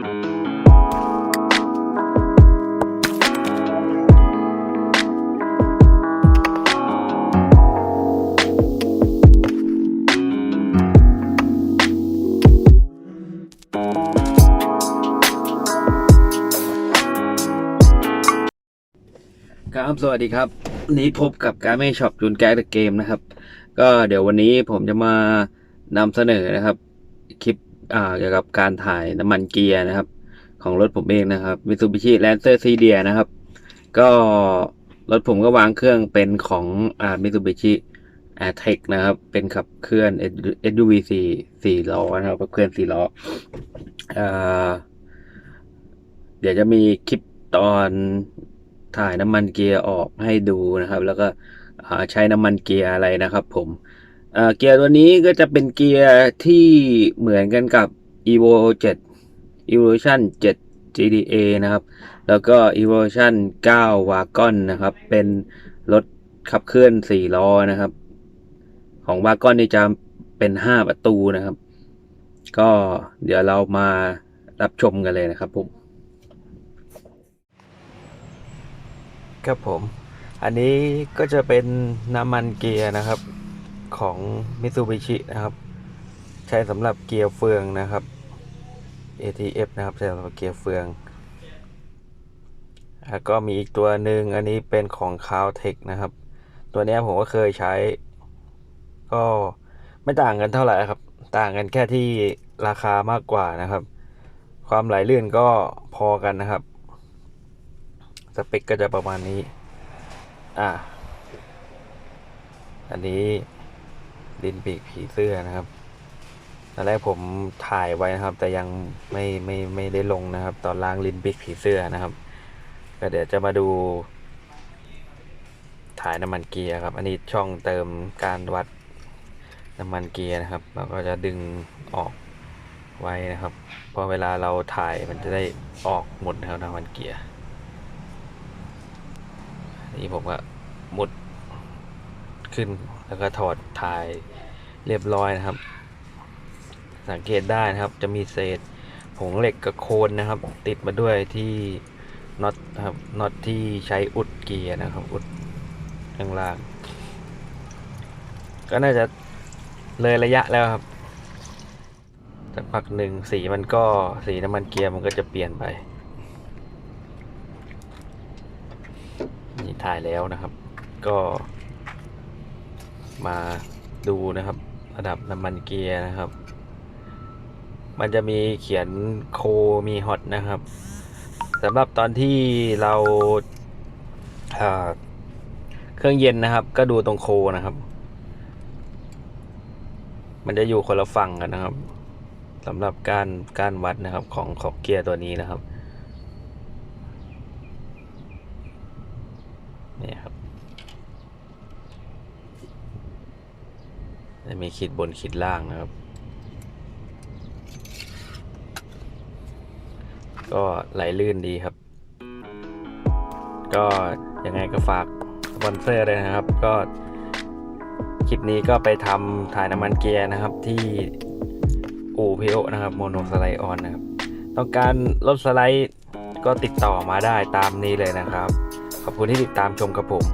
ครับสวัสดีครับ นี้พบกับการไม่ช็อปจูนแก๊กเกมนะครับ ก็เดี๋ยววันนี้ผมจะมานำเสนอนะครับ คลิป เกี่ยวกับการถ่ายน้ำมันเกียร์นะครับ ของรถผมเองนะครับ Mitsubishi Lancer c d นะครับ ก็รถผมก็วางเครื่องเป็นของอ่า Mitsubishi a i r t e c นะครับ เป็นขับเคลื่อน SUV 4 4ล้อนะครับขับเคลื่อน4ล้ออเดี๋ยวจะมีคลิปตอนถ่ายน้ำมันเกียร์ออกให้ดูนะครับ แล้วก็ใช้น้ำมันเกียร์อะไรนะครับ ผม เกียร์ตัวนี้ก็จะเป็นเกียร์ที่เหมือนกันกับ Evo 7 Evolution 7 GDA นะครับ แล้วก็ Evolution 9 Wagon นะครับ เป็นรถขับเคลื่อน 4 ล้อนะครับ ของ Wagon นี่จะเป็น 5 ประตูนะครับ ก็เดี๋ยวเรามารับชมกันเลยนะครับผมครับผม อันนี้ก็จะเป็นน้ำมันเกียร์นะครับ ของ Mitsubishi นะครับ ใช้สำหรับเกียร์เฟืองนะครับ ATF นะครับใช้สำหรับเกียร์เฟืองแล้วก็มีอีกตัวหนึ่งอันนี้เป็นของ c a l t e c h นะครับ ตัวเนี้ยผมก็เคยใช้ ก็ไม่ต่างกันเท่าไหร่ครับ ต่างกันแค่ที่ราคามากกว่านะครับ ความไหลลื่นก็พอกันนะครับ สเปคก็จะประมาณนี้ อ่า อันนี้ ดินปีกผีเสื้อนะครับตอนแรกผมถ่ายไว้นะครับ แต่ยังไม่ไม่ไม่ได้ลงนะครับ ตอนล้างลินปิกผีเสื้อนะครับก็เดี๋ยวจะมาดู ถ่ายน้ำมันเกียร์ครับ อันนี้ช่องเติมการวัดน้ำมันเกียร์นะครับเราก็จะดึงออกไว้นะครับพราะเวลาเราถ่ายมันจะได้ออกหมดนะครับน้ำมันเกียร์นี่ผมก็มุด ขึ้น แล้วก็ถอดถ่ายเรียบร้อยนะครับ สังเกตได้นะครับ จะมีเศษผงเหล็กกับโคนนะครับ ติดมาด้วยที่น็อตนะครับน็อตที่ใช้อุดเกียร์นะครับ อุดข้างล่าง ก็น่าจะเลยระยะแล้วครับสักพักหนึ่งสีมันก็สีน้ำมันเกียร์มันก็จะเปลี่ยนไป นี่ถ่ายแล้วนะครับ ก็ มาดูนะครับ ระดับน้ำมันเกียร์นะครับ มันจะมีเขียนโคมีฮอตนะครับสำหรับตอนที่เราเอ่อเครื่องเย็นนะครับ ก็ดูตรงโคนะครับ มันจะอยู่คนละฝั่งกันนะครับสำหรับการการวัดนะครับของของเกียร์ตัวนี้นะครับ นี่ครับจะ มีขีดบนขีดล่างนะครับ ก็ไหลลื่นดีครับ ก็ยังไงก็ฝากสปอนเซอร์เลยนะครับ ก็คลิปนี้ก็ไปทำถ่ายน้ำมันเกียร์นะครับที่อู่พีโอนะครับโมโนสไลออนนะครับ ต้องการรถสไลด์ก็ติดต่อมาได้ตามนี้เลยนะครับ ขอบคุณที่ติดตามชมกับผม